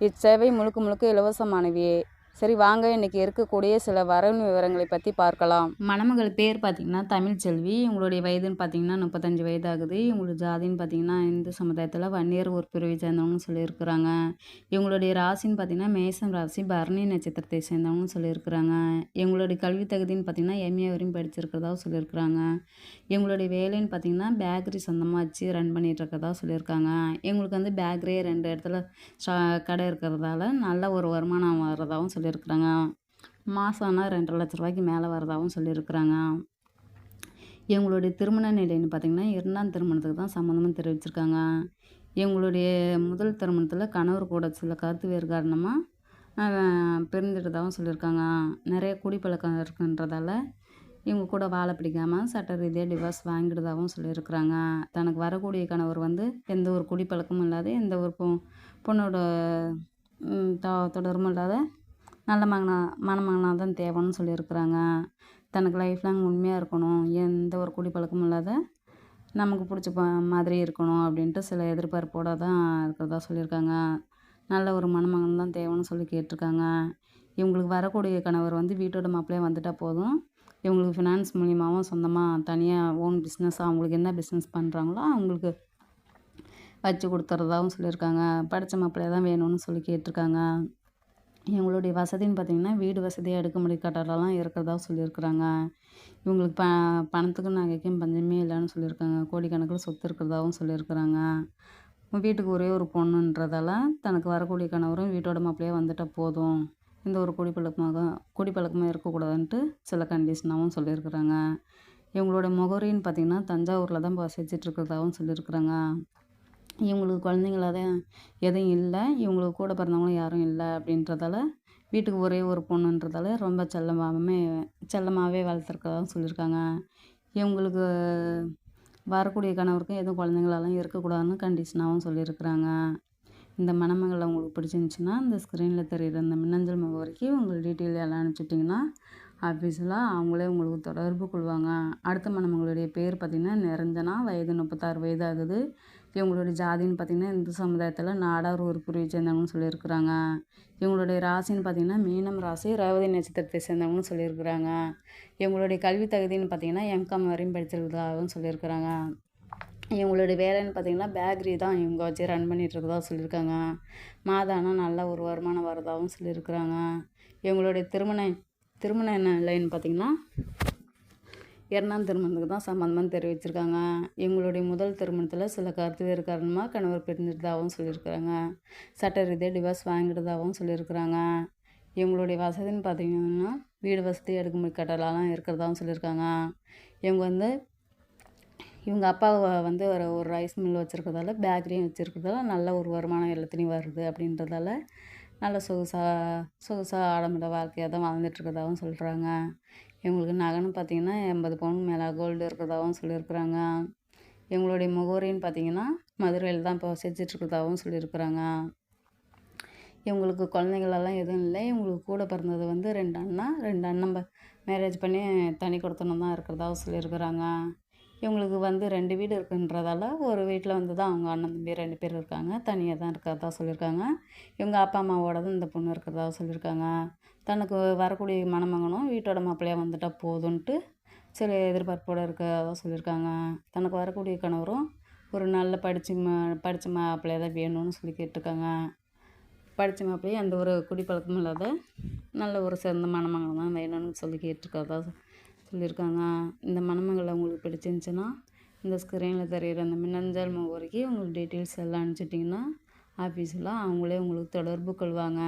இச்சேவை முழுக்க முழுக்க இலவசமானவையே. சரி வாங்க. இன்றைக்கி இருக்கக்கூடிய சில வரவு விவரங்களை பற்றி பார்க்கலாம். மணமகள் பேர் பார்த்திங்கன்னா தமிழ்ச்செல்வி இவங்களுடைய வயதுன்னு பார்த்தீங்கன்னா முப்பத்தஞ்சு வயது ஆகுது இவங்களுடைய ஜாதின்னு பார்த்தீங்கன்னா இந்து சமுதாயத்தில் வன்னியர் ஒரு பிரிவை சேர்ந்தவங்கன்னு சொல்லியிருக்கிறாங்க. இவங்களுடைய ராசின்னு பார்த்திங்கன்னா மேசம் ராசி பரணி நட்சத்திரத்தை சேர்ந்தவங்கன்னு சொல்லியிருக்கிறாங்க. இவங்களுடைய கல்வி தகுதின்னு பார்த்திங்கன்னா எம்ஏ வரையும் படிச்சிருக்கிறதா சொல்லியிருக்கிறாங்க. இவங்களுடைய வேலைன்னு பார்த்திங்கன்னா பேக்கரி சொந்தமாக வச்சு ரன் பண்ணிகிட்ருக்கிறதா சொல்லியிருக்காங்க. இவங்களுக்கு வந்து பேக்கரியே ரெண்டு இடத்துல கடை இருக்கிறதால நல்ல ஒரு வருமானம் வர்றதாகவும் சொல்லியிருக்கிறாங்க. மாதம் ஆனால் ரெண்டரை லட்ச ரூபாய்க்கு மேலே வரதாகவும் சொல்லியிருக்கிறாங்க. எங்களுடைய திருமண நிலைன்னு பார்த்திங்கன்னா இரண்டாம் திருமணத்துக்கு தான் சம்மந்தமும் தெரிவிச்சிருக்காங்க. எங்களுடைய முதல் திருமணத்தில் கணவர் கூட சில கருத்து வேறு காரணமாக பிரிந்துட்டதாகவும் சொல்லியிருக்காங்க. நிறைய குடிப்பழக்கம் இருக்குன்றதால இவங்க கூட வாழை பிடிக்காமல் சட்ட ரீதியாக டிவோர்ஸ் வாங்கிடுதாகவும் சொல்லியிருக்கிறாங்க. தனக்கு வரக்கூடிய கணவர் வந்து எந்த ஒரு குடிப்பழக்கமும் இல்லாத எந்த ஒரு பொ பொண்ணோட தொடர்பும் இல்லாத நல்ல மகனா மணமகனாக தான் தேவைன்னு சொல்லியிருக்கிறாங்க. தனக்கு லைஃப் லாங் உண்மையாக இருக்கணும். எந்த ஒரு குடிப்பழக்கமும் இல்லாத நமக்கு பிடிச்ச மாதிரி இருக்கணும் அப்படின்ட்டு சில எதிர்பார்ப்போடு தான் இருக்கிறதா சொல்லியிருக்காங்க. நல்ல ஒரு மணமகன் தான் தேவைன்னு சொல்லி கேட்டிருக்காங்க. இவங்களுக்கு வரக்கூடிய கணவர் வந்து வீட்டோட மாப்பிள்ளையே வந்துட்டால் போதும். இவங்களுக்கு ஃபினான்ஸ் மூலியமாகவும் சொந்தமாக தனியாக ஓன் பிஸ்னஸ் அவங்களுக்கு என்ன பிஸ்னஸ் பண்ணுறாங்களோ அவங்களுக்கு வச்சு கொடுத்துறதாகவும் சொல்லியிருக்காங்க. படித்த மாப்பிள்ளையாக தான் வேணும்னு சொல்லி கேட்டிருக்காங்க. இவங்களுடைய வசதின்னு பார்த்திங்கன்னா வீடு வசதியாக அடுக்குமுறை கட்டடம்லாம் இருக்கிறதா சொல்லியிருக்கிறாங்க. இவங்களுக்கு ப பணத்துக்கும் நகைக்கும் பஞ்சமே இல்லைன்னு சொல்லியிருக்காங்க. கோடிக்கணக்கில் சொத்து இருக்கிறதாகவும் சொல்லியிருக்கிறாங்க. வீட்டுக்கு ஒரே ஒரு பொண்ணுன்றதால தனக்கு வரக்கூடிய கணவரும் வீட்டோட மாப்பிள்ளையே வந்துட்டால் போதும். இந்த ஒரு குடிப்பழக்கமாக குடிப்பழக்கமாக இருக்கக்கூடாதுன்ட்டு சில கண்டிஷனாகவும் சொல்லியிருக்கிறாங்க. இவங்களோட முகவரின்னு பார்த்திங்கன்னா தஞ்சாவூரில் தான் வசிச்சிட்ருக்கிறதாகவும் சொல்லியிருக்கிறாங்க. இவங்களுக்கு குழந்தைங்களாத எதுவும் இல்லை. இவங்களுக்கு கூட பிறந்தவங்களும் யாரும் இல்லை அப்படின்றதால வீட்டுக்கு ஒரே ஒரு பொண்ணுன்றதால ரொம்ப செல்லமாகவே செல்லமாகவே வளர்த்துருக்கதாகவும் சொல்லியிருக்காங்க. இவங்களுக்கு வரக்கூடிய கணவருக்கும் எதுவும் குழந்தைங்களெல்லாம் இருக்கக்கூடாதுன்னு கண்டிஷனாகவும் சொல்லியிருக்கிறாங்க. இந்த மணமகள் உங்களுக்கு பிடிச்சிருந்துச்சின்னா இந்த ஸ்க்ரீனில் தெரிகிற இந்த மின்னஞ்சல் முகவரிக்கு உங்கள் டீட்டெயில் எல்லாம் அனுப்பிச்சிட்டிங்கன்னா ஆஃபீஸில் அவங்களே உங்களுக்கு தொடர்பு கொள்வாங்க. அடுத்த மணமகளுடைய பேர் பார்த்திங்கன்னா நிரஞ்சனா. வயது முப்பத்தாறு வயது ஆகுது. இவங்களுடைய ஜாதின்னு பார்த்திங்கன்னா இந்து சமுதாயத்தில் நாடார் ஒரு பிரிவை சேர்ந்தவங்கன்னு சொல்லியிருக்கிறாங்க. இவங்களுடைய ராசின்னு பார்த்திங்கன்னா மீனம் ராசி ரேவதி நட்சத்திரத்தை சேர்ந்தவங்கன்னு சொல்லியிருக்கிறாங்க. இவங்களுடைய கல்வி தகுதின்னு பார்த்திங்கன்னா எம்காம் வரையும் படிச்சிருக்கிறதாகவும் சொல்லியிருக்கிறாங்க. இவங்களுடைய வேலைன்னு பார்த்திங்கன்னா பேக்கரி தான் இவங்க வச்சு ரன் பண்ணிகிட்ருக்கதா சொல்லியிருக்காங்க. மாதானா நல்ல ஒரு வருமானம் வரதாகவும் சொல்லியிருக்கிறாங்க. இவங்களுடைய திருமண திருமண லைன் பார்த்திங்கன்னா இரண்டாம் திருமணத்துக்கு தான் சம்மந்தமாக தெரிவிச்சிருக்காங்க. எங்களுடைய முதல் திருமணத்தில் சில கருத்து வேறு காரணமாக கணவர் பிரிஞ்சிட்டதாகவும் சொல்லியிருக்கிறாங்க. சட்ட ரீதியாக டிவோர்ஸ் வாங்கிட்டதாகவும் சொல்லியிருக்கிறாங்க. இவங்களுடைய வசதின்னு பார்த்திங்கன்னா வீடு வசதி அடுக்குமுறை கட்டலாம் இருக்கிறதாகவும் சொல்லியிருக்காங்க. இவங்க வந்து இவங்க அப்பா வந்து ஒரு ஒரு ரைஸ் மில் வச்சுருக்கிறதால பேக்கரியும் வச்சுருக்கிறதால நல்ல ஒரு வருமானம் எல்லாத்துலேயும் வருது அப்படின்றதால நல்ல சொகுசாக சொகுசாக ஆடம்பர வாழ்க்கையாக தான் வாழ்ந்துட்டுருக்கதாகவும் சொல்கிறாங்க எங்களுக்கு நகைன்னு பார்த்திங்கன்னா எண்பது பவுன் மேலே கோல்டு இருக்கிறதாகவும் சொல்லியிருக்கிறாங்க. எங்களுடைய முகவரின்னு பார்த்திங்கன்னா மதுரையில் தான் இப்போ வசிச்சிட்ருக்கிறதாகவும் சொல்லியிருக்கிறாங்க. இவங்களுக்கு குழந்தைங்களெல்லாம் எதுவும் இல்லை. இவங்களுக்கு கூட பிறந்தது வந்து ரெண்டு அண்ணா. ரெண்டு அண்ணன் மேரேஜ் பண்ணி தனி கொடுத்தனம் தான் இருக்கிறதாகவும் சொல்லியிருக்கிறாங்க. இவங்களுக்கு வந்து ரெண்டு வீடு இருக்குன்றதால ஒரு வீட்டில் வந்து தான் அவங்க அண்ணன் தம்பி ரெண்டு பேர் இருக்காங்க. தனியாக தான் இருக்கிறதா சொல்லியிருக்காங்க. இவங்க அப்பா அம்மாவோட இந்த பொண்ணு இருக்கிறதா சொல்லியிருக்காங்க. தனக்கு வரக்கூடிய மணமகனும் வீட்டோட மாப்பிள்ளையாக வந்துட்டால் போதுன்ட்டு சில எதிர்பார்ப்போடு இருக்கிறதா சொல்லியிருக்காங்க. தனக்கு வரக்கூடிய கணவரும் ஒரு நல்ல படித்த மா படித்த மாப்பிள்ளையாக தான் வேணும்னு சொல்லி கேட்டிருக்காங்க. படித்த மாப்பிள்ளையே எந்த ஒரு குடிப்பழக்கமும் இல்லாத நல்ல ஒரு சிறந்த மணமகன் தான் வேணும்னு சொல்லி கேட்டிருக்கிறதா சொல்லியிருக்காங்க. இந்த மணமகளை உங்களுக்கு பிடிச்சிருந்துச்சின்னா இந்த ஸ்க்ரீனில் தெரிகிற அந்த மின்னஞ்சல் முகவரிக்கு உங்களுக்கு டீட்டெயில்ஸ் எல்லாம் அனுப்பிச்சிட்டிங்கன்னா ஆஃபீஸில் அவங்களே உங்களுக்கு தொடர்பு கொள்வாங்க.